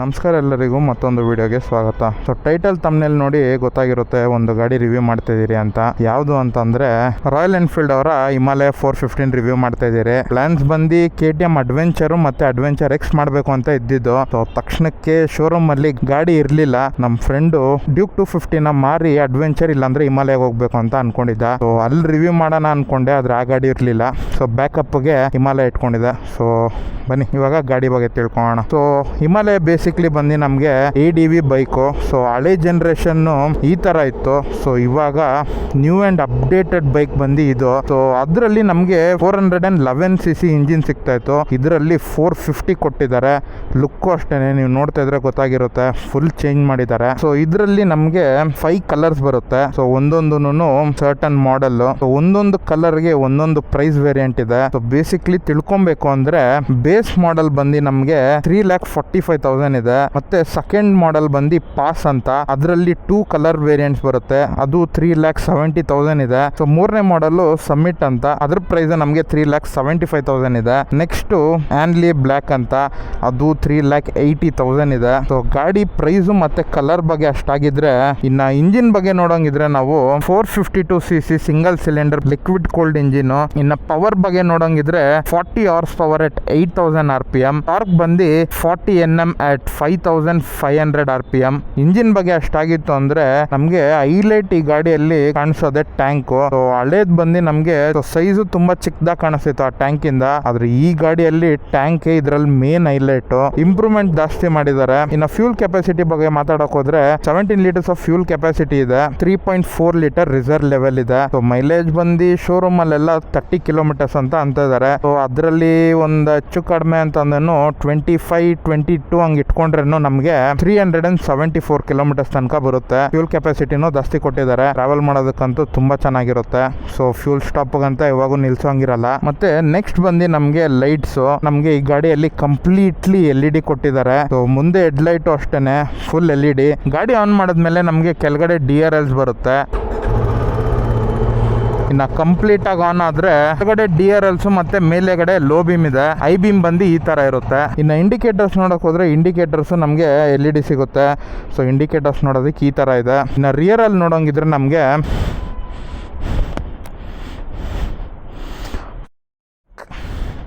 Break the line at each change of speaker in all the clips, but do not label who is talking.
ನಮಸ್ಕಾರ ಎಲ್ಲರಿಗೂ ಮತ್ತೊಂದು ವಿಡಿಯೋಗೆ ಸ್ವಾಗತ. ಸೊ ಟೈಟಲ್ ತಮ್ಮನೇಲಿ ನೋಡಿ ಗೊತ್ತಾಗಿರುತ್ತೆ, ಒಂದು ಗಾಡಿ ರಿವ್ಯೂ ಮಾಡ್ತಾ ಇದ್ದೀರಿ ಅಂತ. ಯಾವುದು ಅಂತಂದ್ರೆ ರಾಯಲ್ ಎನ್ಫೀಲ್ಡ್ ಅವರ ಹಿಮಾಲಯ ಫೋರ್ ಫಿಫ್ಟೀನ್ ರಿವ್ಯೂ ಮಾಡ್ತಾ ಇದ್ದೀರಿ. ಪ್ಲಾನ್ಸ್ ಬಂದು ಕೆ ಟಿ ಎಂ ಅಡ್ವೆಂಚರ್ ಮತ್ತೆ ಅಡ್ವೆಂಚರ್ ಎಕ್ಸ್ ಮಾಡಬೇಕು ಅಂತ ಇದ್ದಿದ್ದು. ಸೊ ತಕ್ಷಣಕ್ಕೆ ಶೋರೂಮ್ ಅಲ್ಲಿ ಗಾಡಿ ಇರಲಿಲ್ಲ. ನಮ್ಮ ಫ್ರೆಂಡು ಡ್ಯೂಕ್ ಟು ಫಿಫ್ಟಿನ ಮಾರಿ ಅಡ್ವೆಂಚರ್ ಇಲ್ಲಾಂದ್ರೆ ಹಿಮಾಲಯ ಹೋಗ್ಬೇಕು ಅಂತ ಅನ್ಕೊಂಡಿದ್ದ. ಸೊ ಅಲ್ಲಿ ರಿವ್ಯೂ ಮಾಡೋಣ ಅನ್ಕೊಂಡೆ, ಆದ್ರೆ ಆ ಗಾಡಿ ಇರಲಿಲ್ಲ. ಸೊ ಬ್ಯಾಕಪ್ಗೆ ಹಿಮಾಲಯ ಇಟ್ಕೊಂಡಿದ್ದೆ. ಸೊ ಬನ್ನಿ, ಇವಾಗ ಗಾಡಿ ಬಗ್ಗೆ ತಿಳ್ಕೊಳ್ಳೋಣ. ಸೊ ಹಿಮಾಲಯ ಬೇಸಿಕ್ಲಿ ಬಂದು ನಮಗೆ A D V bike so ಹಳೆ ಜನ್ರೇಷನ್ನು ಈ ಥರ ಇತ್ತು. ಸೊ ಇವಾಗ ನ್ಯೂ ಆ್ಯಂಡ್ ಅಪ್ಡೇಟೆಡ್ ಬೈಕ್ ಬಂದು ಇದು. ಸೊ ಅದರಲ್ಲಿ ನಮಗೆ four hundred and eleven C C engine ಸಿಗ್ತಾ ಇತ್ತು. ಇದರಲ್ಲಿ ಫೋರ್ ಫಿಫ್ಟಿ ಕೊಟ್ಟಿದ್ದಾರೆ. ಲುಕ್ಕು ಅಷ್ಟೇ ನೀವು ನೋಡ್ತಾ ಇದ್ರೆ ಗೊತ್ತಾಗಿರುತ್ತೆ. ಫುಲ್ ಚೇಂಜ್ ಮಾಡಿದ್ದಾರೆ. ಸೊ ಇದರಲ್ಲಿ ನಮಗೆ ಫೈವ್ ಕಲರ್ಸ್ ಬರುತ್ತೆ. ಸೊ ಒಂದೊಂದು ಸರ್ಟನ್ ಮಾಡೆಲ್ ಒಂದೊಂದು ಕಲರ್ಗೆ ಒಂದೊಂದು ಪ್ರೈಸ್ ವೇರಿಯಂಟ್ ಇದೆ. ಸೊ ಬೇಸಿಕ್ಲಿ ತಿಳ್ಕೊಬೇಕು ಅಂದ್ರೆ ಬೇಸ್ ಮಾಡೆಲ್ ಬಂದು ನಮಗೆ three lakh forty five thousand ಇದೆ. ಮತ್ತೆ ಸೆಕೆಂಡ್ ಮಾಡೆಲ್ ಬಂದು ಪಾಸ್ ಅಂತ. ಅದರಲ್ಲಿ ಟೂ ಕಲರ್ ವೇರಿಯಂಟ್ಸ್ ಬರುತ್ತೆ. ಅದು ತ್ರೀ ಲ್ಯಾಕ್ ಸೆವೆಂಟಿ ತೌಸಂಡ್ ಇದೆ. ಸೊ ಮೂರನೇ ಮಾಡೆಲ್ ಸಮ್ಮಿಟ್ ಅಂತ. ಅದ್ರ ಪ್ರೈಸ್ ನಮಗೆ three lakh seventy five thousand ಇದೆ ನೆಕ್ಸ್ಟ್ ಆನ್ಲಿ ಬ್ಲ್ಯಾಕ್ ಅಂತ. ಅದು ತ್ರೀ ಲ್ಯಾಕ್ ಏಯ್ಟಿ ತೌಸಂಡ್ ಇದೆ. ಸೊ ಗಾಡಿ ಪ್ರೈಸ್ ಮತ್ತೆ ಕಲರ್ ಬಗ್ಗೆ ಅಷ್ಟಾಗಿದ್ರೆ, ಇನ್ನ ಇಂಜಿನ್ ಬಗ್ಗೆ ನೋಡೋಂಗಿದ್ರೆ ನಾವು four fifty two C C single cylinder liquid cold engine ಇನ್ನ ಪವರ್ ಬಗ್ಗೆ ನೋಡೋಂಗಿದ್ರೆ forty horse power at eight thousand R P M torque ಬಂದು forty N M at five thousand five hundred R P M engine ಬಗ್ಗೆ ಅಷ್ಟಾಗಿತ್ತು ಅಂದ್ರೆ ನಮಗೆ highlight ಈ ಗಾಡಿಯಲ್ಲಿ ಕಾಣಿಸೋದೆ tank ಹಳೇದ್ ಬಂದು ನಮಗೆ ಸೈಜು ತುಂಬಾ ಚಿಕ್ಕದಾಗಿ ಕಾಣಿಸ್ತಿತ್ತು ಆ ಟ್ಯಾಂಕ್ ಇಂದ. ಆದ್ರೆ ಈ ಗಾಡಿಯಲ್ಲಿ ಟ್ಯಾಂಕ್ ಇದ್ರಲ್ಲಿ ಮೇನ್ ಹೈಲೈಟ್. ಇಂಪ್ರೂವ್ಮೆಂಟ್ ಜಾಸ್ತಿ ಮಾಡಿದ್ದಾರೆ. ಇನ್ನು ಫ್ಯೂಲ್ ಕೆಪಾಸಿಟಿ ಬಗ್ಗೆ ಮಾತಾಡಕ್ ಹೋದ್ರೆ seventeen litres of fuel capacity ಇದೆ. Three point four litre reserve level ಇದೆ. ಸೊ ಮೈಲೇಜ್ ಬಂದು ಶೋರೂಮ್ ಅಲ್ಲೆಲ್ಲ ತರ್ಟಿ ಕಿಲೋಮೀಟರ್ಸ್ ಅಂತ ಅಂತ ಇದ್ದಾರೆ ಸೊ ಅದರಲ್ಲಿ ಒಂದು ಹೆಚ್ಚು ಕಡಿಮೆ ಅಂತಂದನು ಟ್ವೆಂಟಿ ಫೈವ್ ಟ್ವೆಂಟಿ ಟೂ ಹಂಗೆ ಇಟ್ಕೊಂಡ್ರೇನು ನಮಗೆ three hundred and seventy four kilometres ತನಕ ಬರುತ್ತೆ. ಫ್ಯೂಲ್ ಕೆಪಾಸಿಟಿನೂ ಜಾಸ್ತಿ ಕೊಟ್ಟಿದ್ದಾರೆ. ಟ್ರಾವೆಲ್ ಮಾಡೋದಕ್ಕಂತೂ ತುಂಬಾ ಚೆನ್ನಾಗಿರುತ್ತೆ. ಸೊ ಫ್ಯೂಲ್ ಸ್ಟಾಪ್ ಅಂತ ಇವಾಗೂ ನಿಲ್ಸೋಂಗಿರಲ್ಲ. ಮತ್ತೆ ನೆಕ್ಸ್ಟ್ ಬಂದು ನಮಗೆ ಲೈಟ್ಸ್ ನಮಗೆ ಈ ಗಾಡಿಯಲ್ಲಿ ಕಂಪ್ಲೀಟ್ಲಿ ಎಲ್ ಇ ಡಿ ಕೊಟ್ಟಿದ್ದಾರೆ. ಸೊ ಮುಂದೆ ಹೆಡ್ ಲೈಟು ಅಷ್ಟೇನೆ ಫುಲ್ ಎಲ್ ಇ ಡಿ ಗಾಡಿ ಆನ್ ಮಾಡಿದ್ಮೇಲೆ ನಮಗೆ ಕೆಳಗಡೆ ಡಿ ಆರ್ ಎಲ್ಸ್ ಬರುತ್ತೆ. ಇನ್ನು ಕಂಪ್ಲೀಟ್ ಆಗಿ ಆನ್ ಆದ್ರೆ ಹೊರಗಡೆ ಡಿ ಆರ್ ಎಲ್ಸ್ ಮತ್ತೆ ಮೇಲೆಗಡೆ ಲೋ ಬೀಮ್ ಇದೆ. ಐ ಬೀಮ್ ಬಂದು ಈ ತರ ಇರುತ್ತೆ. ಇನ್ನು ಇಂಡಿಕೇಟರ್ಸ್ ನೋಡಕ್ ಹೋದ್ರೆ ಇಂಡಿಕೇಟರ್ಸ್ ನಮಗೆ ಎಲ್ ಇ ಡಿ ಸಿಗುತ್ತೆ. ಸೊ ಇಂಡಿಕೇಟರ್ಸ್ ನೋಡೋದಕ್ಕೆ ಈ ತರ ಇದೆ. ಇನ್ನು ರಿಯರ್ ಅಲ್ಲಿ ನೋಡೋಂಗಿದ್ರೆ ನಮಗೆ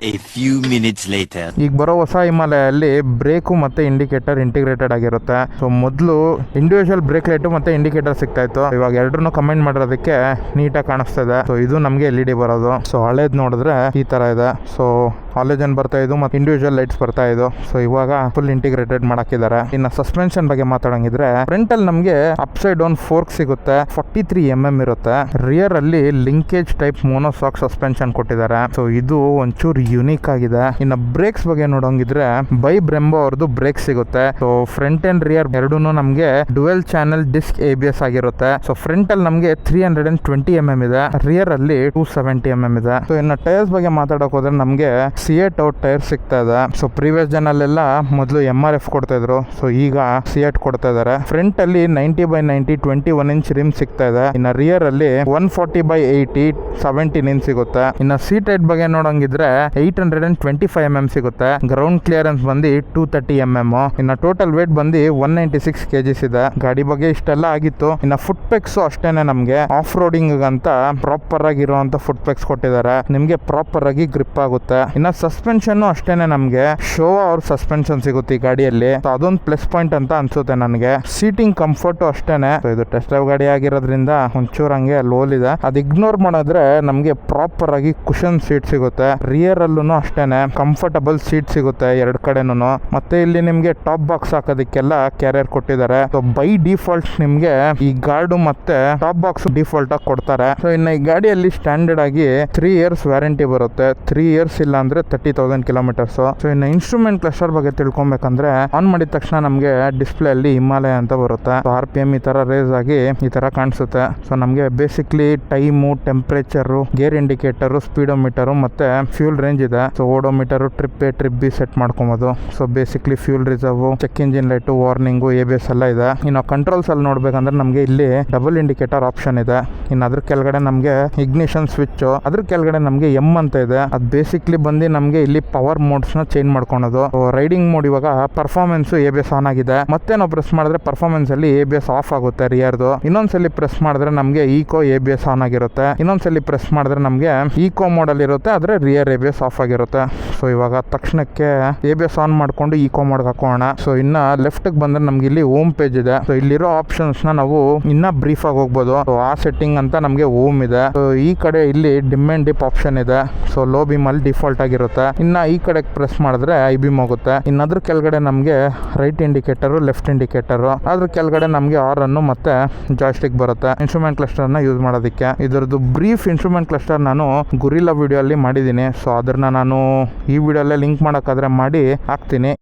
A few minutes later.
ಈಗ ಬರೋ ಹೊಸ ಹಿಮಾಲಯಲ್ಲಿ ಬ್ರೇಕು ಮತ್ತೆ ಇಂಡಿಕೇಟರ್ ಇಂಟಿಗ್ರೇಟೆಡ್ ಆಗಿರುತ್ತೆ. ಸೊ ಮೊದಲು ಇಂಡಿವಿಜುವಲ್ ಬ್ರೇಕ್ ಲೈಟು ಮತ್ತೆ ಇಂಡಿಕೇಟರ್ ಸಿಗ್ತಾ ಇತ್ತು. ಇವಾಗ ಎರಡನ್ನೂ ಕಮೆಂಟ್ ಮಾಡಿರೋದಕ್ಕೆ ನೀಟಾಗಿ ಕಾಣಿಸ್ತಾ ಇದೆ. ಸೊ ಇದು ನಮಗೆ ಎಲ್ ಇ ಡಿ ಬರೋದು. ಸೊ ಹಳೇದು ನೋಡಿದ್ರೆ ಈ ತರ ಇದೆ. ಸೊ ಹಾಲೇಜನ್ ಬರ್ತಾ ಇದು ಮತ್ತೆ ಇಂಡಿವಿಜುವಲ್ ಲೈಟ್ಸ್ ಬರ್ತಾ ಇದು ಸೊ ಇವಾಗ ಫುಲ್ ಇಂಟಿಗ್ರೇಟೆಡ್ ಮಾಡಾಕಿದ್ದಾರೆ. ಇನ್ನು ಸಸ್ಪೆನ್ಷನ್ ಬಗ್ಗೆ ಮಾತಾಡಂಗಿದ್ರೆ ಫ್ರಂಟ್ ಅಲ್ಲಿ ನಮಗೆ ಅಪ್ ಸೈಡ್ ಡೌನ್ ಫೋರ್ಕ್ ಸಿಗುತ್ತೆ. ಫಾರ್ಟಿ ತ್ರೀ ಎಂ ಎಂ ಇರುತ್ತೆ. ರಿಯರ್ ಅಲ್ಲಿ ಲಿಂಕೇಜ್ ಟೈಪ್ ಮೋನೋಸಾಕ್ ಸಸ್ಪೆನ್ಷನ್ ಕೊಟ್ಟಿದ್ದಾರೆ. ಸೊ ಇದು ಒಂಚೂರು ಯುನೀಕ್ ಆಗಿದೆ. ಇನ್ನು ಬ್ರೇಕ್ಸ್ ಬಗ್ಗೆ ನೋಡೋಂಗಿದ್ರೆ, ಬೈ ಬ್ರೆಂಬೋ ಅವ್ರದ್ದು ಬ್ರೇಕ್ ಸಿಗುತ್ತೆ. ಸೊ ಫ್ರಂಟ್ ಅಂಡ್ ರಿಯರ್ ಎರಡೂ ನಮಗೆ dual channel disc A B S ಆಗಿರುತ್ತೆ. ಸೊ ಫ್ರಂಟ್ ಅಲ್ಲಿ ನಮಗೆ three hundred and twenty M M ಇದೆ. ರಿಯರ್ ಅಲ್ಲಿ ಟೂ ಸೆವೆಂಟಿ ಎಂ ಎಂ ಇದೆ. ಸೊ ಇನ್ನು ಟೈರ್ಸ್ ಬಗ್ಗೆ ಮಾತಾಡಕ್ ಹೋದ್ರೆ ನಮಗೆ ಸಿ ಎಟ್ ಔಟ್ ಟೈರ್ ಸಿಗ್ತಾ ಇದೆ. ಸೊ ಪ್ರೀವಿಯಸ್ ಜನಲ್ಲೆಲ್ಲ ಮೊದಲು ಎಂ ಆರ್ ಎಫ್ ಕೊಡ್ತಾ ಇದ್ರು. ಸೊ ಈಗ ಸಿ ಎಟ್ ಕೊಡ್ತಾ ಇದಾರೆ. ಫ್ರಂಟ್ ಅಲ್ಲಿ ninety by ninety twenty one inch rim ಸಿಗ್ತಾ ಇದೆ. ಇನ್ನ ರಿಯರ್ ಅಲ್ಲಿ one forty by eighty seventeen inch ಸಿಗುತ್ತೆ. ಇನ್ನ ಸೀಟ್ ಹೈಟ್ ಬಗ್ಗೆ ನೋಡಂಗಿದ್ರೆ eight hundred and twenty five M M ಸಿಗುತ್ತೆ. ಗ್ರೌಂಡ್ ಕ್ಲಿಯರೆನ್ಸ್ ಬಂದು ಟೂ ತರ್ಟಿ ಎಂ ಎಂ ಇನ್ನು ಟೋಟಲ್ ವೇಟ್ ಬಂದು ಒನ್ ನೈಂಟಿ ಸಿಕ್ಸ್ ಕೆಜಿಸ್ ಇದೆ. ಗಾಡಿ ಬಗ್ಗೆ ಇಷ್ಟೆಲ್ಲ ಆಗಿತ್ತು. ಇನ್ನ ಫುಟ್ ಪೆಕ್ಸ್ ಅಷ್ಟೇನೆ ನಮಗೆ. ಆಫ್ ರೋಡಿಂಗ್ ಅಂತ ಪ್ರಾಪರ್ ಆಗಿರುವಂತ ಫುಟ್ ಪೆಕ್ಸ್ ಕೊಟ್ಟಿದ್ದಾರೆ. ನಿಮಗೆ ಪ್ರಾಪರ್ ಆಗಿ ಗ್ರಿಪ್ ಆಗುತ್ತೆ. ಇನ್ನು ಸಸ್ಪೆನ್ಷನ್ ಅಷ್ಟೇನೆ ನಮಗೆ. ಶೋ ಅವ್ರ ಸಸ್ಪೆನ್ಷನ್ ಸಿಗುತ್ತೆ ಈ ಗಾಡಿಯಲ್ಲಿ. ಅದೊಂದು ಪ್ಲಸ್ ಪಾಯಿಂಟ್ ಅಂತ ಅನ್ಸುತ್ತೆ ನನಗೆ. ಸೀಟಿಂಗ್ ಕಂಫರ್ಟ್ ಅಷ್ಟೇನೆ. ಇದು ಟೆಸ್ಟ್ ಡ್ರೈವ್ ಗಾಡಿ ಆಗಿರೋದ್ರಿಂದ ಒಂಚೂರು ಹಂಗೆ ಲೋಲ್ ಇದೆ. ಅದು ಇಗ್ನೋರ್ ಮಾಡಿದ್ರೆ ನಮಗೆ ಪ್ರಾಪರ್ ಆಗಿ ಕುಶನ್ ಸೀಟ್ ಸಿಗುತ್ತೆ. ರಿಯರ್ ಅಲ್ಲೂ ಅಷ್ಟೇನೆ. ಕಂಫರ್ಟಬಲ್ ಸೀಟ್ ಸಿಗುತ್ತೆ ಎರಡ್ ಕಡೆನು ಮತ್ತೆ ಇಲ್ಲಿ ನಿಮ್ಗೆ ಟಾಪ್ ಬಾಕ್ಸ್ ಹಾಕೋದಕ್ಕೆಲ್ಲ ಕ್ಯಾರಿಯರ್ ಕೊಟ್ಟಿದ್ದಾರೆ. ಸೊ ಬೈ ಡಿಫಾಲ್ಟ್ ನಿಮ್ಗೆ ಈ ಗಾರ್ಡು ಮತ್ತೆ ಟಾಪ್ ಬಾಕ್ಸ್ ಡಿಫಾಲ್ಟ್ ಆಗಿ ಕೊಡ್ತಾರೆ. ಸೊ ಇನ್ನು ಈ ಗಾಡಿಯಲ್ಲಿ ಸ್ಟ್ಯಾಂಡರ್ಡ್ ಆಗಿ ತ್ರೀ ಇಯರ್ಸ್ ವ್ಯಾರಂಟಿ ಬರುತ್ತೆ. ತ್ರೀ ಇಯರ್ಸ್ ಇಲ್ಲ ಅಂದ್ರೆ ತರ್ಟಿ ತೌಸಂಡ್ ಕಿಲೋಮೀಟರ್ಸ್ ಸೊ ಇನ್ನು ಇನ್ಸ್ಟ್ರೂಮೆಂಟ್ ಕ್ಲಸ್ಟರ್ ಬಗ್ಗೆ ತಿಳ್ಕೊಬೇಕಂದ್ರೆ ಆನ್ ಮಾಡಿದ ತಕ್ಷಣ ನಮಗೆ ಡಿಸ್ಪ್ಲೇ ಅಲ್ಲಿ ಹಿಮಾಲಯ ಅಂತ ಬರುತ್ತೆ. ಆರ್ ಪಿ ಎಂ ಈ ತರ ರೇಸ್ ಆಗಿ ಈ ತರ ಕಾಣಿಸುತ್ತೆ. ಸೊ ನಮಗೆ basically time temperature gear indicator speedometer ಮತ್ತೆ ಫ್ಯೂಲ್ ರೇಂಜ್ ಇದೆ. So odometer trip A trip B set ಮಾಡ್ಕೊಬೋದು. So basically fuel reserve check engine light warning A B S ಎಲ್ಲ ಇದೆ. ಇನ್ನು ಕಂಟ್ರೋಲ್ಸ್ ಅಲ್ಲಿ ನೋಡ್ಬೇಕಂದ್ರೆ ನಮಗೆ ಇಲ್ಲಿ ಡಬಲ್ ಇಂಡಿಕೇಟರ್ ಆಪ್ಷನ್ ಇದೆ. ಇನ್ನು ಅದ್ರ ಕೆಳಗಡೆ ನಮಗೆ ಇಗ್ನಿಷನ್ ಸ್ವಿಚ್ ಅದ್ರ ಕೆಳಗಡೆ ನಮಗೆ ಎಂ ಅಂತ ಇದೆ. ಅದು ಬೇಸಿಕ್ಲಿ ಬಂದು ನಮಗೆ ಇಲ್ಲಿ ಪವರ್ ಮೋಡ್ಸ್ನ ಚೇಂಜ್ ಮಾಡ್ಕೊಳೋದು. ರೈಡಿಂಗ್ ಮೋಡ್ ಇವಾಗ performance A B S on ಆಗಿದೆ. ಮತ್ತೆ ನಾವು ಪ್ರೆಸ್ ಮಾಡಿದ್ರೆ ಪರ್ಫಾರ್ಮೆನ್ಸ್ ಅಲ್ಲಿ ಎ ಬಿ ಎಸ್ ಆಫ್ ಆಗುತ್ತೆ ರಿಯರ್ದು ಇನ್ನೊಂದ್ಸಲಿ ಪ್ರೆಸ್ ಮಾಡಿದ್ರೆ ನಮಗೆ eco A B S on ಆಗಿರುತ್ತೆ. ಇನ್ನೊಂದ್ಸಲಿ ಪ್ರೆಸ್ ಮಾಡಿದ್ರೆ ನಮಗೆ ಈಕೋ ಮೋಡಲ್ಲಿ ಇರುತ್ತೆ ಆದರೆ rear A B S off ಆಗಿರುತ್ತೆ. ಸೊ ಇವಾಗ ತಕ್ಷಣಕ್ಕೆ ಎ ಬಿ ಎಸ್ ಆನ್ ಮಾಡ್ಕೊಂಡು ಈಕೋ ಮಾಡ್ಕ ಹಾಕೋಣ. ಸೊ ಇನ್ನ ಲೆಫ್ಟ್ ಬಂದ್ರೆ ನಮ್ಗೆ ಇಲ್ಲಿ ಹೋಮ್ ಪೇಜ್ ಇದೆ. ಸೊ ಇಲ್ಲಿರೋ ಆಪ್ಷನ್ಸ್ನ ನಾವು ಇನ್ನ ಬ್ರೀಫ್ ಆಗಿ ಹೋಗ್ಬೋದು. ಸೊ ಆ ಸೆಟ್ಟಿಂಗ್ ಅಂತ ನಮಗೆ ಹೋಮ್ ಇದೆ. ಸೊ ಈ ಕಡೆ ಇಲ್ಲಿ ಡಿಮ್ ಅಂಡ್ ಡಿಪ್ ಆಪ್ಷನ್ ಇದೆ. ಸೊ ಲೋ ಬಿಮ್ ಅಲ್ಲಿ ಡಿಫಾಲ್ಟ್ ಆಗಿರುತ್ತೆ. ಇನ್ನ ಈ ಕಡೆ ಪ್ರೆಸ್ ಮಾಡಿದ್ರೆ ಐ ಬಿಮ್ ಹೋಗುತ್ತೆ. ಇನ್ನ ಅದ್ರ ಕೆಳಗಡೆ ನಮಗೆ ರೈಟ್ ಇಂಡಿಕೇಟರ್ ಲೆಫ್ಟ್ ಇಂಡಿಕೇಟರ್ ಅದ್ರ ಕೆಳಗಡೆ ನಮಗೆ ಆರ್ ಅನ್ನು ಮತ್ತೆ ಜಾಯ್ಸ್ಟಿಕ್ ಬರುತ್ತೆ. ಇನ್ಸ್ಟ್ರೂಮೆಂಟ್ ಕ್ಲಸ್ಟರ್ನ ಯೂಸ್ ಮಾಡೋದಕ್ಕೆ. ಇದರದ್ದು ಬ್ರೀಫ್ ಇನ್ಸ್ಟ್ರೂಮೆಂಟ್ ಕ್ಲಸ್ಟರ್ ನಾನು ಗುರಿಲ್ಲ ವಿಡಿಯೋ ಅಲ್ಲಿ ಮಾಡಿದ್ದೀನಿ. ಸೊ ಅದನ್ನ ನಾನು ಈ ವಿಡಿಯೋಲ್ಲೇ ಲಿಂಕ್ ಮಾಡೋಕ್ಕಾದ್ರೆ ಮಾಡಿ ಹಾಕ್ತೀನಿ.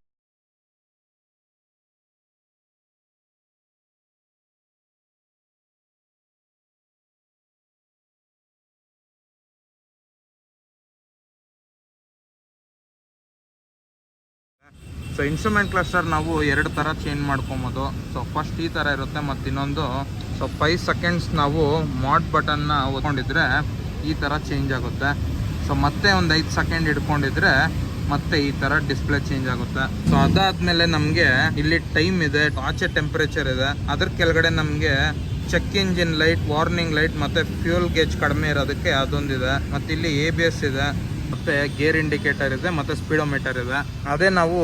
ಸೊ ಇನ್ಸ್ಟ್ರೂಮೆಂಟ್ ಕ್ಲಸ್ಟರ್ ನಾವು ಎರಡು ಥರ ಚೇಂಜ್ ಮಾಡ್ಕೊಬೋದು. ಸೊ ಫಸ್ಟ್ ಈ ಥರ ಇರುತ್ತೆ ಮತ್ತು ಇನ್ನೊಂದು. ಸೊ ಫೈವ್ ಸೆಕೆಂಡ್ಸ್ ನಾವು ಮಾಡ್ ಬಟನ್ನ ಓದ್ಕೊಂಡಿದ್ರೆ ಈ ಥರ ಚೇಂಜ್ ಆಗುತ್ತೆ. ಸೊ ಮತ್ತೆ ಒಂದು ಐದು ಸೆಕೆಂಡ್ ಇಟ್ಕೊಂಡಿದ್ರೆ ಮತ್ತೆ ಈ ತರ ಡಿಸ್ಪ್ಲೇ ಚೇಂಜ್ ಆಗುತ್ತೆ. ಸೊ ಅದಾದ್ಮೇಲೆ ನಮಗೆ ಇಲ್ಲಿ ಟೈಮ್ ಇದೆ, ಆಚೆ ಟೆಂಪರೇಚರ್ ಇದೆ. ಅದ್ರ ಕೆಳಗಡೆ ನಮಗೆ check engine light warning light ಮತ್ತೆ ಫ್ಯೂಲ್ ಗೇಜ್ ಕಡಿಮೆ ಇರೋದಕ್ಕೆ ಅದೊಂದಿದೆ. ಮತ್ತೆ ಇಲ್ಲಿ ಎ ಬಿ ಎಸ್ ಇದೆ, ಮತ್ತೆ ಗೇರ್ ಇಂಡಿಕೇಟರ್ ಇದೆ, ಮತ್ತೆ ಸ್ಪೀಡೋಮೀಟರ್ ಇದೆ. ಅದೇ ನಾವು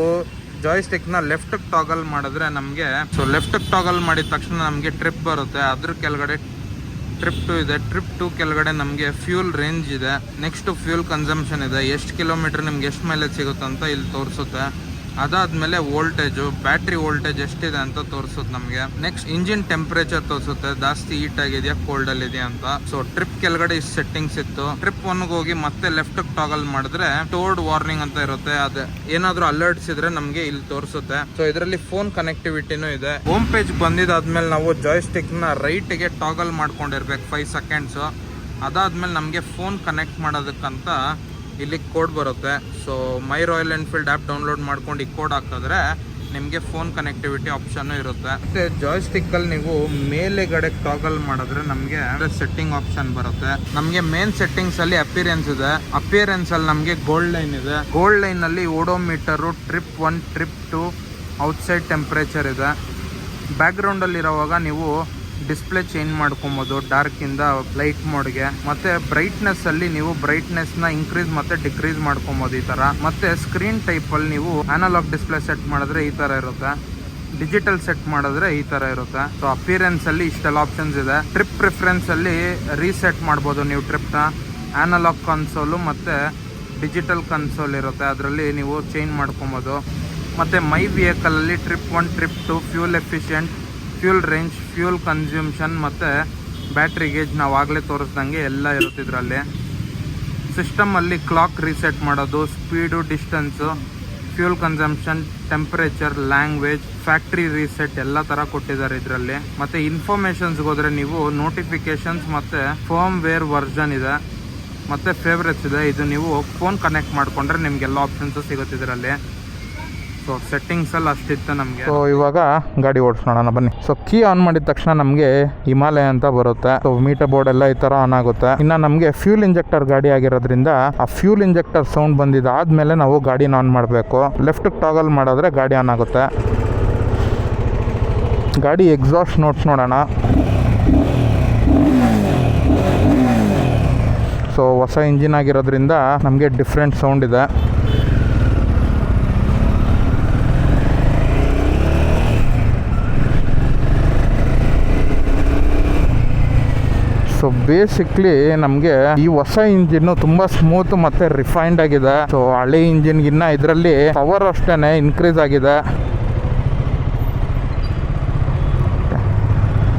ಜಾಯ್ಸ್ಟಿಕ್ನ ಲೆಫ್ಟ್ ಟಾಗಲ್ ಮಾಡಿದ್ರೆ ನಮಗೆ ಸೊ ಲೆಫ್ಟ್ ಟಾಗಲ್ ಮಾಡಿದ ತಕ್ಷಣ ನಮಗೆ ಟ್ರಿಪ್ ಬರುತ್ತೆ. ಅದ್ರ ಕೆಳಗಡೆ ಟ್ರಿಪ್ ಟು ಇದೆ. ಟ್ರಿಪ್ ಟು ಕೆಳಗಡೆ ನಮಗೆ ಫ್ಯೂಲ್ ರೇಂಜ್ ಇದೆ. ನೆಕ್ಸ್ಟ್ ಫ್ಯೂಲ್ ಕನ್ಸಂಪ್ಷನ್ ಇದೆ. ಎಷ್ಟು ಕಿಲೋಮೀಟರ್ ನಿಮ್ಗೆ ಎಷ್ಟು ಮೈಲೇಜ್ ಸಿಗುತ್ತೆ ಅಂತ ಇಲ್ಲಿ ತೋರಿಸುತ್ತೆ. ಅದಾದ್ಮೇಲೆ ವೋಲ್ಟೇಜು, ಬ್ಯಾಟ್ರಿ ವೋಲ್ಟೇಜ್ ಎಷ್ಟಿದೆ ಅಂತ ತೋರಿಸುತ್ತೆ ನಮಗೆ. ನೆಕ್ಸ್ಟ್ ಇಂಜಿನ್ ಟೆಂಪರೇಚರ್ ತೋರಿಸುತ್ತೆ. ಜಾಸ್ತಿ ಹೀಟ್ ಆಗಿದೆಯಾ ಕೋಲ್ಡ್ ಅಲ್ಲಿ ಇದೆಯಾ ಅಂತ. ಸೊ ಟ್ರಿಪ್ ಕೆಳಗಡೆ ಇಷ್ಟು ಸೆಟ್ಟಿಂಗ್ಸ್ ಇತ್ತು. ಟ್ರಿಪ್ ಒನ್ ಹೋಗಿ ಮತ್ತೆ ಲೆಫ್ಟ್ ಟಾಗಲ್ ಮಾಡಿದ್ರೆ ಟೋರ್ಡ್ ವಾರ್ನಿಂಗ್ ಅಂತ ಇರುತ್ತೆ. ಅದೇ, ಏನಾದ್ರೂ ಅಲರ್ಟ್ಸ್ ಇದ್ರೆ ನಮಗೆ ಇಲ್ಲಿ ತೋರಿಸುತ್ತೆ. ಸೊ ಇದರಲ್ಲಿ ಫೋನ್ ಕನೆಕ್ಟಿವಿಟಿನೂ ಇದೆ. ಹೋಮ್ ಪೇಜ್ ಬಂದಿದ್ದಾದ್ಮೇಲೆ ನಾವು ಜಾಯ್ಸ್ಟಿಕ್ನ ರೈಟ್ಗೆ ಟಾಗಲ್ ಮಾಡ್ಕೊಂಡಿರ್ಬೇಕು ಫೈವ್ ಸೆಕೆಂಡ್ಸ್ ಅದಾದ್ಮೇಲೆ ನಮಗೆ ಫೋನ್ ಕನೆಕ್ಟ್ ಮಾಡೋದಕ್ಕಂತ ಇಲ್ಲಿ ಕೋಡ್ ಬರುತ್ತೆ. So my Royal Enfield app download ಮಾಡ್ಕೊಂಡು ಈ ಕೋಡ್ ಹಾಕಿದ್ರೆ ನಿಮಗೆ ಫೋನ್ ಕನೆಕ್ಟಿವಿಟಿ ಆಪ್ಷನ್ನು ಇರುತ್ತೆ. ಮತ್ತು ಜಾಯ್ಸ್ಟಿಕ್ಕಲ್ಲಿ ನೀವು ಮೇಲೆಗಡೆ ಟಾಗಲ್ ಮಾಡಿದ್ರೆ ನಮಗೆ ಸೆಟ್ಟಿಂಗ್ ಆಪ್ಷನ್ ಬರುತ್ತೆ. ನಮಗೆ ಮೇನ್ ಸೆಟ್ಟಿಂಗ್ಸಲ್ಲಿ ಅಪಿಯರೆನ್ಸ್ ಇದೆ. ಅಪಿಯರೆನ್ಸಲ್ಲಿ ನಮಗೆ ಗೋಲ್ಡ್ ಲೈನ್ ಇದೆ. ಗೋಲ್ಡ್ ಲೈನಲ್ಲಿ odometer trip one trip two outside temperature ಇದೆ. ಬ್ಯಾಕ್ಗ್ರೌಂಡ್ ಅಲ್ಲಿ ಇರೋವಾಗ ನೀವು ಡಿಸ್ಪ್ಲೇ ಚೇಂಜ್ ಮಾಡ್ಕೊಬೋದು ಡಾರ್ಕ್ ಇಂದ ಲೈಟ್ ಮೋಡ್ಗೆ. ಮತ್ತೆ ಬ್ರೈಟ್ನೆಸ್ ಅಲ್ಲಿ ನೀವು ಬ್ರೈಟ್ನೆಸ್ನ ಇನ್ಕ್ರೀಸ್ ಮತ್ತೆ ಡಿಕ್ರೀಸ್ ಮಾಡ್ಕೊಬೋದು ಈ ತರ. ಮತ್ತೆ ಸ್ಕ್ರೀನ್ ಟೈಪ್ ಅಲ್ಲಿ ನೀವು ಅನಲಾಗ್ ಡಿಸ್ಪ್ಲೇ ಸೆಟ್ ಮಾಡಿದ್ರೆ ಈ ತರ ಇರುತ್ತೆ. ಡಿಜಿಟಲ್ ಸೆಟ್ ಮಾಡಿದ್ರೆ ಈ ತರ ಇರುತ್ತೆ. ಸೊ ಅಪಿಯರೆನ್ಸ್ ಅಲ್ಲಿ ಇಷ್ಟೆಲ್ಲ ಆಪ್ಷನ್ಸ್ ಇದೆ. ಟ್ರಿಪ್ ಪ್ರಿಫರೆನ್ಸ್ ಅಲ್ಲಿ ರೀಸೆಟ್ ಮಾಡ್ಬೋದು ನೀವು ಟ್ರಿಪ್ನ. ಅನಲಾಗ್ ಕನ್ಸೋಲು ಮತ್ತೆ ಡಿಜಿಟಲ್ ಕನ್ಸೋಲ್ ಇರುತ್ತೆ. ಅದರಲ್ಲಿ ನೀವು ಚೇಂಜ್ ಮಾಡ್ಕೊಬೋದು. ಮತ್ತೆ ಮೈ ವೆಹಿಕಲ್ ಅಲ್ಲಿ trip one trip two fuel efficient fuel range, fuel consumption ಮತ್ತು ಬ್ಯಾಟ್ರಿ ಗೇಜ್ ನಾವು ಆಗಲೇ ತೋರಿಸ್ದಂಗೆ ಎಲ್ಲ ಇರುತ್ತಿದ್ರಲ್ಲಿ ಸಿಸ್ಟಮಲ್ಲಿ ಕ್ಲಾಕ್ ರೀಸೆಟ್ ಮಾಡೋದು, speed, distance, fuel consumption temperature, language, factory reset ಎಲ್ಲ ಥರ ಕೊಟ್ಟಿದ್ದಾರೆ ಇದರಲ್ಲಿ. ಮತ್ತು ಇನ್ಫಾರ್ಮೇಷನ್ಸ್ಗೆ ಹೋದರೆ ನೀವು ನೋಟಿಫಿಕೇಶನ್ಸ್ ಮತ್ತು ಫೋಮ್ ವೇರ್ ವರ್ಜನ್ ಇದೆ, ಮತ್ತು ಫೇವ್ರೆಟ್ಸ್ ಇದೆ, ಇದು ನೀವು ಫೋನ್ ಕನೆಕ್ಟ್ ಮಾಡಿಕೊಂಡ್ರೆ ನಿಮಗೆಲ್ಲ ಆಪ್ಷನ್ಸು ಸಿಗುತ್ತೆ ಇದರಲ್ಲಿ. ಸೊ ಸೆಟ್ಟಿಂಗ್ಸಲ್ಲಿ ಅಷ್ಟಿತ್ತು ನಮಗೆ. ಸೊ ಇವಾಗ ಗಾಡಿ ಓಡಿಸೋಣ ಬನ್ನಿ. ಸೊ ಕೀ ಆನ್ ಮಾಡಿದ ತಕ್ಷಣ ನಮಗೆ ಹಿಮಾಲಯ ಅಂತ ಬರುತ್ತೆ. ಸೊ ಮೀಟರ್ ಬೋರ್ಡ್ ಎಲ್ಲ ಈ ತರ ಆನ್ ಆಗುತ್ತೆ. ಇನ್ನ ನಮಗೆ ಫ್ಯೂಲ್ ಇಂಜೆಕ್ಟರ್ ಗಾಡಿ ಆಗಿರೋದ್ರಿಂದ ಆ ಫ್ಯೂಲ್ ಇಂಜೆಕ್ಟರ್ ಸೌಂಡ್ ಬಂದಿದ್ದಾದ್ಮೇಲೆ ನಾವು ಗಾಡಿನ ಆನ್ ಮಾಡಬೇಕು. ಲೆಫ್ಟ್ ಟಾಗಲ್ ಮಾಡಿದ್ರೆ ಗಾಡಿ ಆನ್ ಆಗುತ್ತೆ. ಗಾಡಿ ಎಕ್ಸಾಸ್ಟ್ ನೋಟ್ಸ್ ನೋಡೋಣ. ಸೊ ಹೊಸ ಇಂಜಿನ್ ಆಗಿರೋದ್ರಿಂದ ನಮಗೆ ಡಿಫ್ರೆಂಟ್ ಸೌಂಡ್ ಇದೆ. ಸೊ ಬೇಸಿಕ್ಲಿ ನಮಗೆ ಈ ಹೊಸ ಇಂಜಿನ್ ತುಂಬಾ ಸ್ಮೂತ್ ಮತ್ತೆ ರಿಫೈನ್ಡ್ ಆಗಿದೆ. ಸೊ ಹಳೆ ಇಂಜಿನ್ ಗಿನ್ನ ಇದರಲ್ಲಿ ಪವರ್ ಅಷ್ಟೇನೆ ಇನ್ಕ್ರೀಸ್ ಆಗಿದೆ.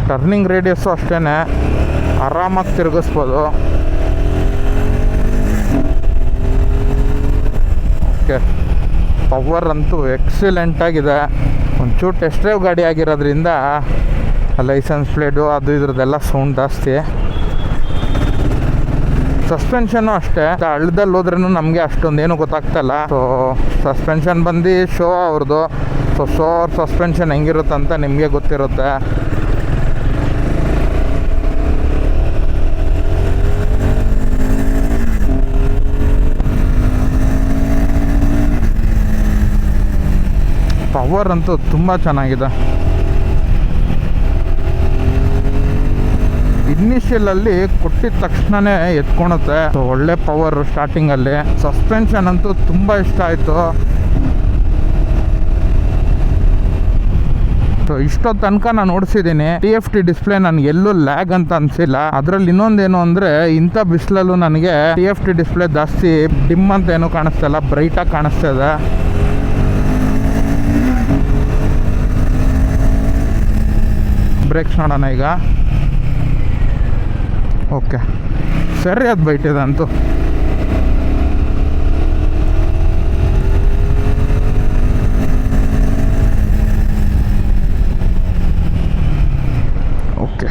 ಟರ್ನಿಂಗ್ ರೇಡಿಯಸ್ ಅಷ್ಟೇನೆ ಆರಾಮಾಗಿ ತಿರುಗಿಸ್ಬೋದು. ಓಕೆ. ಪವರ್ ಅಂತೂ ಎಕ್ಸಲೆಂಟ್ ಆಗಿದೆ. ಒಂಚೂರು ಟೆಸ್ಟ್ ಡ್ರೈವ್ ಗಾಡಿ ಆಗಿರೋದ್ರಿಂದ ಲೈಸೆನ್ಸ್ ಪ್ಲೇಟು ಅದು ಇದ್ರದ್ದೆಲ್ಲ ಸೌಂಡ್ ಜಾಸ್ತಿ. ಸಸ್ಪೆನ್ಷನ್ ಅಷ್ಟೇ. ಹಳ್ಳದಲ್ಲಿ ಹೋದ್ರೂ ನಮಗೆ ಅಷ್ಟೊಂದು ಏನು ಗೊತ್ತಾಗ್ತಲ್ಲ. ಸೊ ಸಸ್ಪೆನ್ಷನ್ ಬಂದು ಶೋ ಅವ್ರದ್ದು ಸೊ ಶೋ ಅವ್ರ ಸಸ್ಪೆನ್ಷನ್ ಹೆಂಗಿರುತ್ತೆ ಅಂತ ನಿಮಗೆ ಗೊತ್ತಿರುತ್ತೆ. ಪವರ್ ಅಂತೂ ತುಂಬ ಚೆನ್ನಾಗಿದೆ. ಇನಿಷಿಯಲ್ ಅಲ್ಲಿ ಕೊಟ್ಟಿದ ತಕ್ಷಣನೇ ಎತ್ಕೊಳತ್ತೆ ಒಳ್ಳೆ ಪವರ್ ಸ್ಟಾರ್ಟಿಂಗ್ ಅಲ್ಲಿ. ಸಸ್ಪೆನ್ಷನ್ ಅಂತೂ ತುಂಬಾ ಇಷ್ಟ ಆಯ್ತು. ಇಷ್ಟೋ ತನಕ ನಾನು ಓಡಿಸಿದ್ದೀನಿ ಟಿ ಎಫ್ ಟಿ ಡಿಸ್ಪ್ಲೇ ನನಗೆ ಎಲ್ಲೂ ಲ್ಯಾಗ್ ಅಂತ ಅನ್ಸಿಲ್ಲ. ಅದರಲ್ಲಿ ಇನ್ನೊಂದೇನು ಅಂದ್ರೆ, ಇಂಥ ಬಿಸಿಲಲ್ಲೂ ನನಗೆ ಟಿ ಎಫ್ ಟಿ ಡಿಸ್ಪ್ಲೇ ಜಾಸ್ತಿ ಡಿಮ್ ಅಂತ ಏನು ಕಾಣಿಸ್ತಾ ಇಲ್ಲ. ಬ್ರೈಟಾಗಿ ಕಾಣಿಸ್ತಾ ಬ್ರೇಕ್ಸ್ ನೋಡೋಣ ಈಗ. ಓಕೆ. ಸರಿ, ಅದು ಬೈಟಿದೆ ಅಂತೂ ಓಕೆ.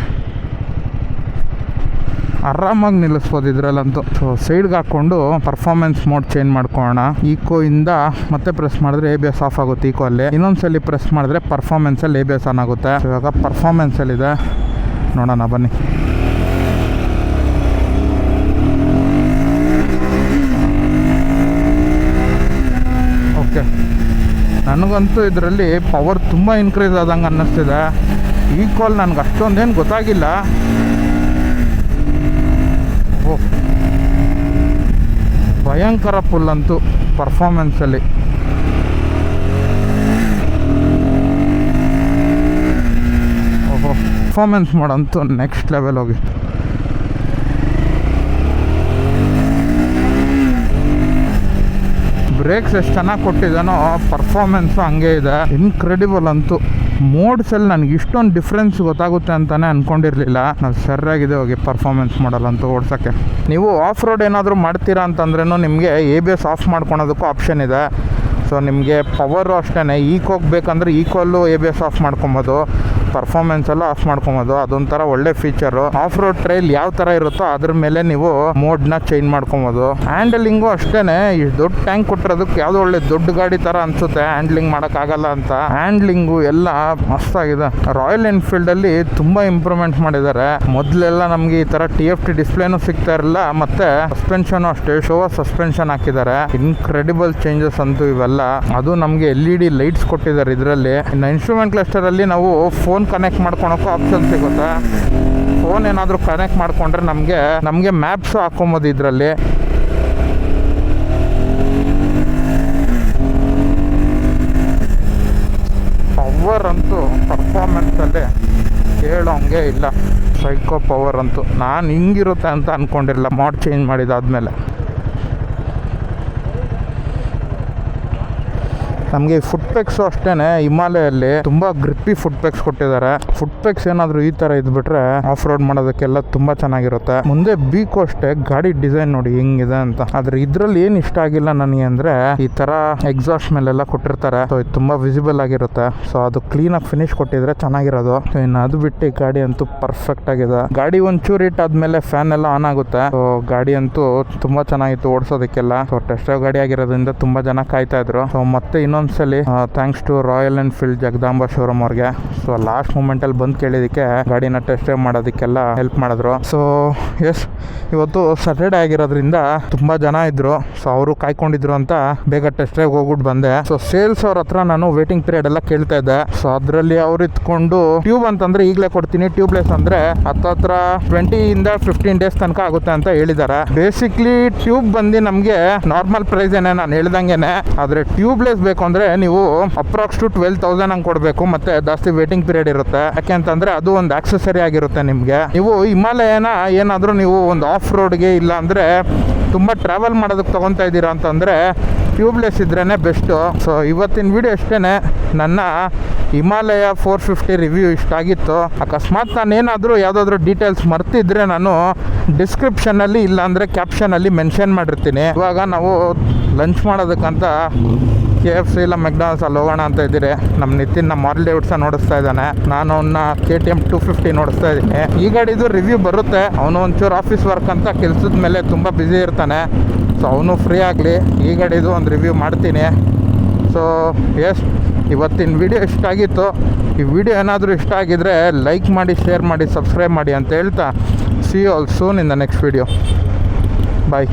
ಆರಾಮಾಗಿ ನಿಲ್ಲಿಸ್ಬೋದು ಇದರಲ್ಲಂತೂ. ಸೊ ಸೈಡ್ಗೆ ಹಾಕ್ಕೊಂಡು ಪರ್ಫಾರ್ಮೆನ್ಸ್ ಮೋಡ್ ಚೇಂಜ್ ಮಾಡ್ಕೊಳ್ಳೋಣ. ಈಕೋ ಇಂದ ಮತ್ತೆ ಪ್ರೆಸ್ ಮಾಡಿದ್ರೆ ಎ ಬಿ ಎಸ್ ಆಫ್ ಆಗುತ್ತೆ ಈಕೋ ಅಲ್ಲಿ. ಇನ್ನೊಂದ್ಸಲಿ ಪ್ರೆಸ್ ಮಾಡಿದ್ರೆ ಪರ್ಫಾರ್ಮೆನ್ಸಲ್ಲಿ ಎ ಬಿ ಎಸ್ ಆನ್ ಆಗುತ್ತೆ. ಇವಾಗ ಪರ್ಫಾರ್ಮೆನ್ಸಲ್ಲಿದೆ ನೋಡೋಣ ಬನ್ನಿ ಓಕೆ ನನಗಂತೂ ಇದರಲ್ಲಿ ಪವರ್ ತುಂಬ ಇನ್ಕ್ರೀಸ್ ಆದಂಗೆ ಅನ್ನಿಸ್ತಿದೆ. ಈಕ್ವಲ್ ನನಗೆ ಅಷ್ಟೊಂದೇನು ಗೊತ್ತಾಗಿಲ್ಲ. ಓ ಭಯಂಕರ ಫುಲ್ ಅಂತೂ ಪರ್ಫಾರ್ಮೆನ್ಸಲ್ಲಿ ಓಹೋ ಪರ್ಫಾರ್ಮೆನ್ಸ್ ಮಾಡಂತೂ ನೆಕ್ಸ್ಟ್ ಲೆವೆಲ್ ಹೋಗಿ. ಬ್ರೇಕ್ಸ್ ಎಷ್ಟು ಚೆನ್ನಾಗಿ ಕೊಟ್ಟಿದ್ದಾನೋ ಪರ್ಫಾರ್ಮೆನ್ಸು ಹಂಗೆ ಇದೆ. ಇನ್ಕ್ರೆಡಿಬಲ್ ಅಂತೂ. ಮೋಡ್ಸಲ್ಲಿ ನನಗೆ ಇಷ್ಟೊಂದು ಡಿಫ್ರೆನ್ಸ್ ಗೊತ್ತಾಗುತ್ತೆ ಅಂತಲೇ ಅಂದ್ಕೊಂಡಿರಲಿಲ್ಲ ನಾವು ಸರಿಯಾಗಿದೆ ಹೋಗಿ ಪರ್ಫಾರ್ಮೆನ್ಸ್ ಮಾಡಲ್ಲಂತೂ ಓಡ್ಸೋಕ್ಕೆ. ನೀವು ಆಫ್ ರೋಡ್ ಏನಾದರೂ ಮಾಡ್ತೀರಾ ಅಂತಂದ್ರೂ ನಿಮಗೆ ಎ ಬಿ ಎಸ್ ಆಫ್ ಮಾಡ್ಕೊಳೋದಕ್ಕೂ ಆಪ್ಷನ್ ಇದೆ. ಸೊ ನಿಮಗೆ ಪವರು ಅಷ್ಟೇ ಈಕ್ ಹೋಗ್ಬೇಕಂದ್ರೆ ಈಕ್ವಲ್ಲು ಎ ಬಿ ಎಸ್ ಆಫ್ ಮಾಡ್ಕೊಬೋದು. ಪರ್ಫಾರ್ಮೆನ್ಸಲ್ಲೂ ಆಫ್ ಮಾಡ್ಕೊಬೋದು. ಅದೊಂಥರ ಒಳ್ಳೆ ಫೀಚರು ಆಫ್ ರೋಡ್ ಟ್ರೈಲ್ ಯಾವ ಥರ ಇರುತ್ತೋ ಅದ್ರ ಮೇಲೆ ನೀವು ಮೋಡ್ನ ಚೇಂಜ್ ಮಾಡ್ಕೊಬೋದು. ಹ್ಯಾಂಡಲಿಂಗು ಅಷ್ಟೇನೆ. ಇಷ್ಟು ದೊಡ್ಡ ಟ್ಯಾಂಕ್ ಕೊಟ್ಟಿರೋದಕ್ಕೆ ಯಾವುದೋ ಒಳ್ಳೆ ದೊಡ್ಡ ಗಾಡಿ ಥರ ಅನ್ಸುತ್ತೆ. ಹ್ಯಾಂಡ್ಲಿಂಗ್ ಮಾಡೋಕ್ಕಾಗಲ್ಲ ಅಂತ. ಹ್ಯಾಂಡ್ಲಿಂಗು ಎಲ್ಲ ಮಸ್ತಾಗಿದೆ ರಾಯಲ್ ಎನ್ಫೀಲ್ಡಲ್ಲಿ ತುಂಬ ಇಂಪ್ರೂವ್ಮೆಂಟ್ ಮಾಡಿದ್ದಾರೆ. ಮೊದಲೆಲ್ಲ ನಮಗೆ ಈ ಥರ ಟಿ ಎಫ್ ಟಿ ಡಿಸ್ಪ್ಲೇನೂ ಸಿಗ್ತಾ ಇರಲಿಲ್ಲ. ಮತ್ತೆ ಸಸ್ಪೆನ್ಷನ್ ಅಷ್ಟೇ. ಶೋ ಸಸ್ಪೆನ್ಷನ್ ಹಾಕಿದ್ದಾರೆ. ಇನ್ಕ್ರೆಡಿಬಲ್ ಚೇಂಜಸ್ ಅಂತೂ ಇವೆಲ್ಲ. ಅದು ನಮಗೆ ಎಲ್ ಇ ಡಿ ಲೈಟ್ಸ್ ಕೊಟ್ಟಿದ್ದಾರೆ ಇದರಲ್ಲಿ. ಇನ್ನು ಇನ್ಸ್ಟ್ರೂಮೆಂಟ್ ಕ್ಲಸ್ಟರಲ್ಲಿ ನಾವು ಫೋನ್ ಕನೆಕ್ಟ್ ಮಾಡ್ಕೊಳಕ್ಕೂ ಆಪ್ಷನ್ ಸಿಗುತ್ತೆ? ಫೋನ್ ಏನಾದರೂ ಕನೆಕ್ಟ್ ಮಾಡಿಕೊಂಡ್ರೆ ನಮಗೆ ನಮಗೆ ಮ್ಯಾಪ್ಸ್ ಹಾಕೊಂಬೋದು ಇದರಲ್ಲಿ. ಪವರ್ ಅಂತೂ ಪರ್ಫಾರ್ಮೆನ್ಸಲ್ಲಿ ಹೇಳೋಂಗೆ ಇಲ್ಲ. ಸೈಕೋ ಪವರ್ ಅಂತೂ. ನಾನು ಹಿಂಗಿರುತ್ತೆ ಅಂತ ಅಂದ್ಕೊಂಡಿರಲಿಲ್ಲ ಮಾಡ್ ಚೇಂಜ್ ಮಾಡಿದಾದ್ಮೇಲೆ. ನಮಗೆ ಫುಡ್ ಪ್ಯಾಕ್ಸು ಅಷ್ಟೇ ಹಿಮಾಲಯಲ್ಲಿ ತುಂಬಾ ಗ್ರಿಪ್ಪಿ ಫುಡ್ ಪೆಕ್ಸ್ ಕೊಟ್ಟಿದ್ದಾರೆ. ಫುಡ್ ಪೆಕ್ಸ್ ಏನಾದರೂ ಈ ತರ ಇದ್ಬಿಟ್ರೆ ಆಫ್ ರೋಡ್ ಮಾಡೋದಕ್ಕೆಲ್ಲ ತುಂಬಾ ಚೆನ್ನಾಗಿರುತ್ತೆ. ಮುಂದೆ ಬೀಕು ಅಷ್ಟೇ, ಗಾಡಿ ಡಿಸೈನ್ ನೋಡಿ ಹೆಂಗಿದೆ ಅಂತ. ಆದ್ರೆ ಇದ್ರಲ್ಲಿ ಏನು ಇಷ್ಟ ಆಗಿಲ್ಲ ನನಗೆ ಅಂದ್ರೆ ಈ ತರ ಎಕ್ಸಾಸ್ಟ್ ಮೇಲೆಲ್ಲ ಕೊಟ್ಟಿರ್ತಾರೆ. ಸೊ ಇದು ತುಂಬಾ ವಿಸಿಬಲ್ ಆಗಿರುತ್ತೆ. ಸೊ ಅದು ಕ್ಲೀನ್ ಆಗಿ ಫಿನಿಶ್ ಕೊಟ್ಟಿದ್ರೆ ಚೆನ್ನಾಗಿರೋದು. ಇನ್ನು ಅದು ಬಿಟ್ಟು ಗಾಡಿ ಅಂತೂ ಪರ್ಫೆಕ್ಟ್ ಆಗಿದೆ. ಗಾಡಿ ಒಂಚೂರು ಇಟ್ ಆದ್ಮೇಲೆ ಫ್ಯಾನ್ ಎಲ್ಲ ಆನ್ ಆಗುತ್ತೆ. ಸೊ ಗಾಡಿ ಅಂತೂ ತುಂಬಾ ಚೆನ್ನಾಗಿತ್ತು ಓಡಿಸೋದಕ್ಕೆಲ್ಲ. ಸೊ ಟೆಸ್ಟ್ ಗಾಡಿ ಆಗಿರೋದ್ರಿಂದ ತುಂಬಾ ಜನ ಕಾಯ್ತಾ ಇದ್ರು. ಸೊ ಮತ್ತೆ ಇನ್ನೊಂದ್ಸಲಿ thanks to Royal Enfield Jagadamba showroom ಅವ್ರಿಗೆ. ಸೊ ಲಾಸ್ಟ್ ಮೂಮೆಂಟ್ ಅಲ್ಲಿ ಬಂದು ಕೇಳಿದಕ್ಕೆ ಗಾಡಿನ ಟೆಸ್ಟ್ ಡ್ರೈವ್ ಮಾಡೋದಕ್ಕೆಲ್ಲ ಹೆಲ್ಪ್ ಮಾಡಿದ್ರು. ಸೊ ಎಸ್ ಇವತ್ತು ಸ್ಯಾಟರ್ಡೆ ಆಗಿರೋದ್ರಿಂದ ತುಂಬಾ ಜನ ಇದ್ರು. ಸೊ ಅವರು ಕಾಯ್ಕೊಂಡಿದ್ರು ಅಂತ ಬೇಗ ಟೆಸ್ಟ್ ಡ್ರೈವ್ ಹೋಗ್ಬಿಟ್ಟು ಬಂದೆ. ಸೊ ಸೇಲ್ಸ್ ಅವ್ರ ಹತ್ರ ನಾನು ವೇಟಿಂಗ್ ಪೀರಿಯಡ್ ಎಲ್ಲ ಕೇಳ್ತಾ ಇದ್ದೆ. ಸೊ ಅದರಲ್ಲಿ ಅವ್ರು ಇತ್ಕೊಂಡು ಟ್ಯೂಬ್ ಅಂತಂದ್ರೆ ಈಗಲೇ ಕೊಡ್ತೀನಿ. ಟ್ಯೂಬ್ಲೆಸ್ ಅಂದ್ರೆ ಹತ್ತತ್ರ ಟ್ವೆಂಟಿ ಇಂದ ಫಿಫ್ಟೀನ್ ಡೇಸ್ ತನಕ ಆಗುತ್ತೆ ಅಂತ ಹೇಳಿದ್ದಾರೆ ಬೇಸಿಕ್ಲಿ ಟ್ಯೂಬ್ ಬಂದು ನಮಗೆ ನಾರ್ಮಲ್ ಪ್ರೈಸ್ ಏನೇ ನಾನು ಹೇಳ್ದಂಗೆನೆ, ಆದ್ರೆ ಟ್ಯೂಬ್ಲೆಸ್ ಬೇಕು ಅಂದ್ರೆ ನೀವು ಅಪ್ರಾಕ್ಸ್ ಟು ಟ್ವೆಲ್ ತೌಸಂಡ್ ಹಂಗೆ ಕೊಡಬೇಕು, ಮತ್ತೆ ಜಾಸ್ತಿ ವೇಟಿಂಗ್ ಪೀರಿಯಡ್ ಇರುತ್ತೆ. ಯಾಕೆ ಅಂತಂದ್ರೆ ಅದು ಒಂದು ಆಕ್ಸೆಸರಿ ಆಗಿರುತ್ತೆ ನಿಮಗೆ. ನೀವು ಹಿಮಾಲಯನ ಏನಾದರೂ ನೀವು ಒಂದು ಆಫ್ ರೋಡ್ಗೆ ಇಲ್ಲ ಅಂದರೆ ತುಂಬ ಟ್ರಾವೆಲ್ ಮಾಡೋದಕ್ಕೆ ತೊಗೊತಾ ಇದ್ದೀರಾ ಅಂತಂದರೆ ಟ್ಯೂಬ್ಲೆಸ್ ಇದ್ರೇ ಬೆಸ್ಟು ಸೊ ಇವತ್ತಿನ ವಿಡಿಯೋ ಅಷ್ಟೇ ನನ್ನ ಹಿಮಾಲಯ ಫೋರ್ ಫಿಫ್ಟಿ ರಿವ್ಯೂ ಇಷ್ಟ ಆಗಿತ್ತು. ಅಕಸ್ಮಾತ್ ನಾನು ಏನಾದರೂ ಯಾವುದಾದ್ರೂ ಡೀಟೇಲ್ಸ್ ಮರ್ತಿದ್ರೆ ನಾನು ಡಿಸ್ಕ್ರಿಪ್ಷನಲ್ಲಿ ಇಲ್ಲಾಂದರೆ ಕ್ಯಾಪ್ಷನಲ್ಲಿ ಮೆನ್ಷನ್ ಮಾಡಿರ್ತೀನಿ. ಇವಾಗ ನಾವು ಲಂಚ್ ಮಾಡೋದಕ್ಕಂತ ಕೆ ಎಫ್ ಸಿ ಇಲ್ಲ ಮೆಕ್ಡಾನಲ್ಸ್ ಅಲ್ಲಿ ಹೋಗೋಣ ಅಂತ ಇದ್ದೀರಿ. ನಮ್ಮ ನಿತಿನ್ ನಮ್ಮ ಮಾರ್ಲ್ ಡೇವಿಡ್ಸ ನೋಡಿಸ್ತಾ ಇದ್ದಾನೆ. ನಾನು ಅವನ್ನ K T M two fifty ನೋಡಿಸ್ತಾ ಇದ್ದೀನಿ. ಈ ಗಾಡಿದು ರಿವ್ಯೂ ಬರುತ್ತೆ. ಅವನು ಒಂಚೂರು ಆಫೀಸ್ ವರ್ಕ್ ಅಂತ ಕೆಲಸದ ಮೇಲೆ ತುಂಬ ಬ್ಯುಸಿ ಇರ್ತಾನೆ. ಸೊ ಅವನು ಫ್ರೀ ಆಗಲಿ. ಈ ಗಾಡಿದು ಒಂದು ರಿವ್ಯೂ ಮಾಡ್ತೀನಿ. ಸೊ ಎಸ್ ಇವತ್ತಿನ ವಿಡಿಯೋ ಇಷ್ಟ ಆಗಿತ್ತು. ಈ ವಿಡಿಯೋ ಏನಾದರೂ ಇಷ್ಟ ಆಗಿದ್ರೆ ಲೈಕ್ ಮಾಡಿ ಶೇರ್ ಮಾಡಿ ಸಬ್ಸ್ಕ್ರೈಬ್ ಮಾಡಿ ಅಂತ ಹೇಳ್ತಾ see all soon in the next video bye